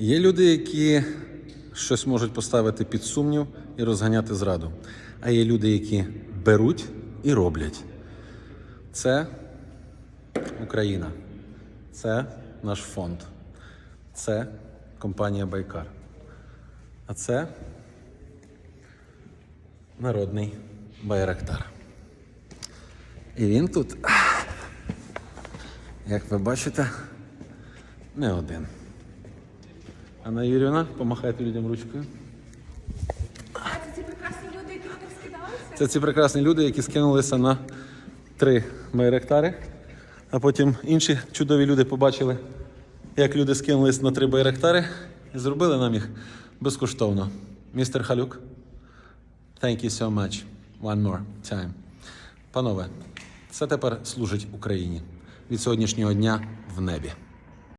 Є люди, які щось можуть поставити під сумнів і розганяти зраду. А є люди, які беруть і роблять. Це Україна. Це наш фонд. Це компанія Байкар. А це народний Байрактар. І він тут, як ви бачите, не один. Анна Юрівна, помахайте людям ручкою. А це ці прекрасні люди, які вони скидалися? Це ці прекрасні люди, які скинулися на три байректари, а потім інші чудові люди побачили, як люди скинулись на три байректари і зробили нам їх безкоштовно. Містер Халюк, thank you so much. One more time. Панове, це тепер служить Україні від сьогоднішнього дня в небі.